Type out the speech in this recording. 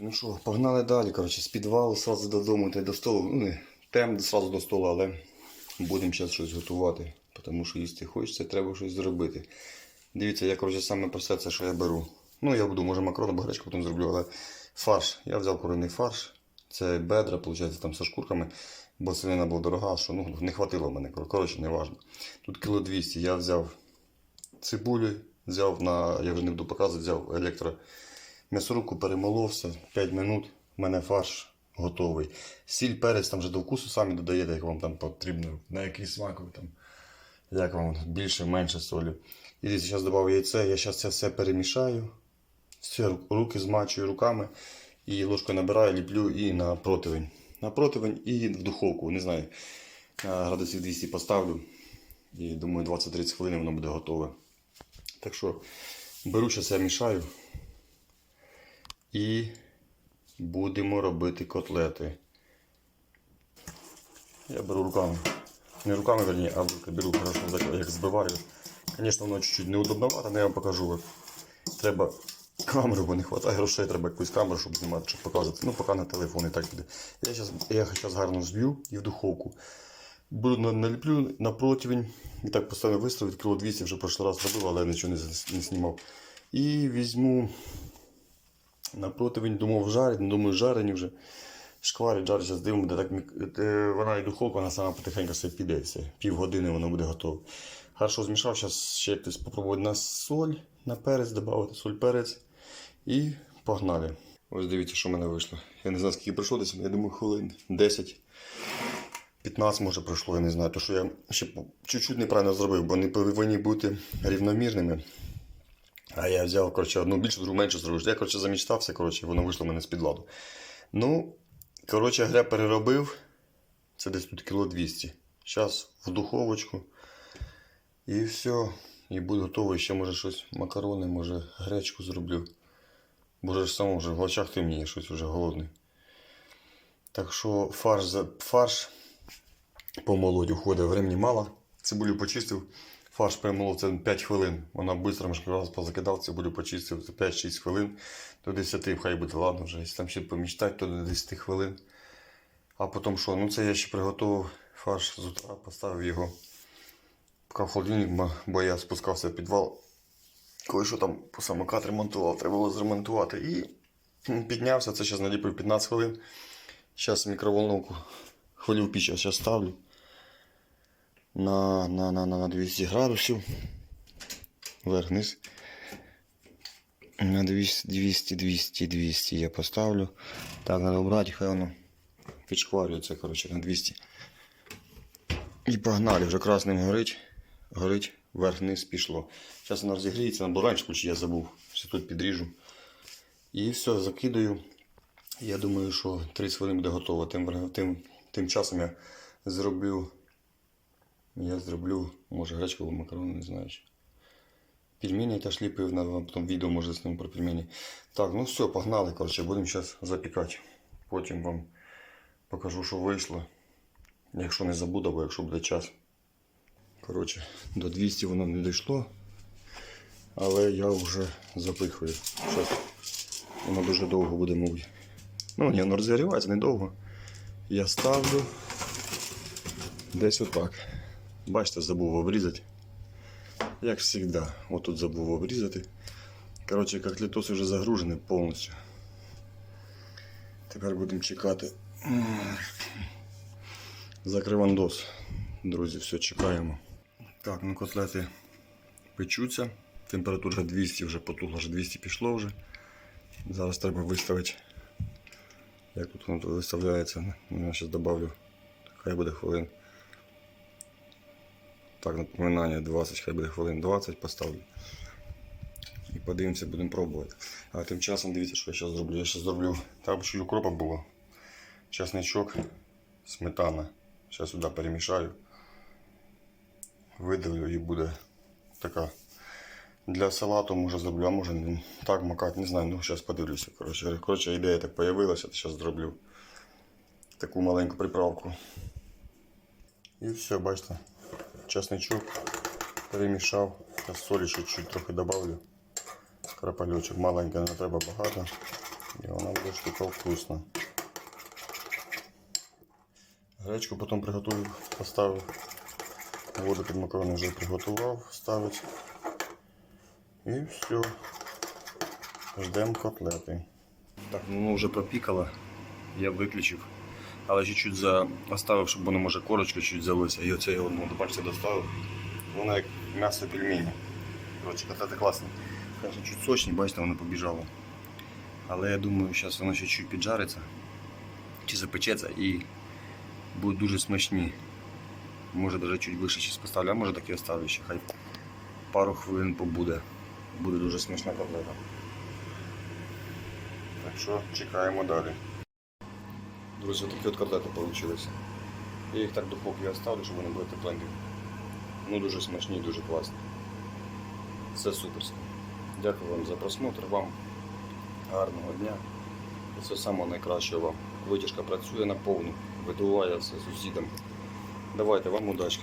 ну що, погнали далі. Коротше, з підвалу сразу додому та й до столу. Ну, не тем сразу до столу, але будемо зараз щось готувати. Тому що їсти хочеться, треба щось зробити. Дивіться, я коротше саме про все це, що я беру. Ну, я буду, може, макарони, або гречку потім зроблю, але фарш. Я взяв куриний фарш. Це бедра, виходить, там зі шкурками, бо свинина була дорога, що ну, не хватило мене. Коротше, не важно. Тут кіло 200 я взяв цибулі, взяв на, я вже не буду показувати, взяв електро м'ясорубку, перемоловся, 5 минут, в мене фарш готовий. Сіль, перець там вже до вкусу самі додаєте, як вам там потрібно, на який смак ви там, як вам більше, менше солі. І зараз додав яйце, я зараз це все перемішаю, все, руки змачую руками і ложкою набираю, ліплю і на противень. На противень і в духовку, не знаю, на градусів 200 поставлю. І думаю, 20-30 хвилин воно буде готове. Так що беру зараз я мішаю і будемо робити котлети. Я беру руками. Не руками, верні, а беру хорошо, як збиваю. Звісно, воно чуть-чуть неудобновато, але я вам покажу. Треба камеру, бо не вистачає грошей, треба якусь камеру, щоб знімати, щоб показувати. Ну, поки на телефон і так піде. Я зараз я зараз гарно зб'ю і в духовку. Буду наліплю на противень. І так постійно виставити. Кіло 200 вже прошлий раз робив, але я нічого не знімав. І візьму на противень, думав жарить, ну, думаю, жарені вже. Шкварить, жарить, зараз дивимо, де так мік- е, вона і духовка, вона сама потихеньку все піде. Все. Пів години воно буде готове. Хорошо змішав, зараз ще попробувати на соль, на перець, додати соль, перець. І погнали. Ось дивіться, що в мене вийшло. Я не знаю, скільки пройшло десь, я думаю, хвилин 10. 15 може пройшло, я не знаю. То що я ще чуть-чуть неправильно зробив, бо вони повинні бути рівномірними. А я взяв, коротше, одну більшу, другу меншу зробив. Я, коротше, замічтався, коротше, воно вийшло в мене з-під ладу. Ну, коротше, гря переробив. Це десь тут кіло 200. Зараз в духовочку. І все. І буде готово. Ще може щось макарони, може гречку зроблю. Боже ж само вже в очах темніє, щось вже голодний. Так що фарш, за- фарш помолоть уходить, времени мало. Цибулю почистив. Фарш перемолов це 5 хвилин. Вона швидко позакидав, цибулю почистив це 5-6 хвилин. До 10 хай буде, ладно вже. Якщо там ще помічтати, то до 10 хвилин. А потім що? Ну це я ще приготував фарш з утра, поставив його. Поки в холодильник, бо- я спускався в підвал. Коли що там по самокат ремонтував, треба було зремонтувати. І піднявся, це зараз наліпив 15 хвилин. Зараз мікроволновку хвилю в піч я зараз ставлю на, на, на, на, на 200 градусів. Вверх-вниз. На 200, 200, 200, 200 я поставлю. Так, треба брати, хай воно підшкварюється, коротше, на 200. І погнали, вже красним горить. Горить, вверх-вниз пішло. Зараз воно розігріється, на раніше ключі я забув. Все тут підріжу. І все, закидаю. Я думаю, що 30 хвилин буде готово. Тим, тим, тим часом я зроблю. Я зроблю, може, гречку або макарони, не знаю. ще. Пельмені теж ліпив, на потім відео може зніму про пельмені. Так, ну все, погнали. Коротше, будемо зараз запікати. Потім вам покажу, що вийшло. Якщо не забуду, або якщо буде час. Коротше, до 200 воно не дійшло. Але я вже запихую. Щас воно дуже довго буде мовити. Ну, ні, воно розігрівається недовго. Я ставлю десь отак. Бачите, забув обрізати. Як завжди, отут забув обрізати. Коротше, котлетос вже загружений повністю. Тепер будемо чекати. Закривандос. Друзі, все чекаємо. Так, ну котлети печуться. Температура 200 вже потухла, вже 200 пішло вже. Зараз треба виставити. Як тут воно виставляється? Я зараз додавлю. Хай буде хвилин. Так, напоминання 20, хай буде хвилин 20 поставлю. І подивимося, будемо пробувати. А тим часом дивіться, що я зараз зроблю. Я зараз зроблю так, щоб укропа було. Часничок, сметана. Зараз сюди перемішаю. Видавлю і буде така. Для салату може зроблю, а може так макати, не знаю, ну зараз подивлюся. Коротше, коротше ідея так появилася, то зараз зроблю таку маленьку приправку. І все, бачите, часничок перемішав, та солі ще чуть трохи добавлю. Крапальочок маленький, не треба багато. І вона буде штука вкусна. Гречку потім приготую, поставив. Воду під макарони вже приготував, ставить. І все. Ждемо котлети. Так, ну воно вже пропікало. Я виключив. Але чуть-чуть за... оставив, щоб воно може корочка чуть взялося. І оце я одного до пальця доставив. Воно як м'ясо пельмені. Коротше, котлети класні. Конечно, чуть сочні, бачите, воно побіжало. Але я думаю, зараз воно ще чуть піджариться. Чи запечеться і будуть дуже смачні. Може навіть чуть вище щось поставлю, а може так і оставлю ще. Хай пару хвилин побуде. Буде дуже смачна котлета. Так що чекаємо далі. Друзі, такі от котлети вийшли. Я їх так духовки оставлю, щоб вони були тепленькі. Ну дуже смачні, дуже класні. Все суперське. Дякую вам за просмотр, вам гарного дня. І все саме найкраще вам. Витяжка працює на повну, видуває все сусідам. Давайте вам удачки.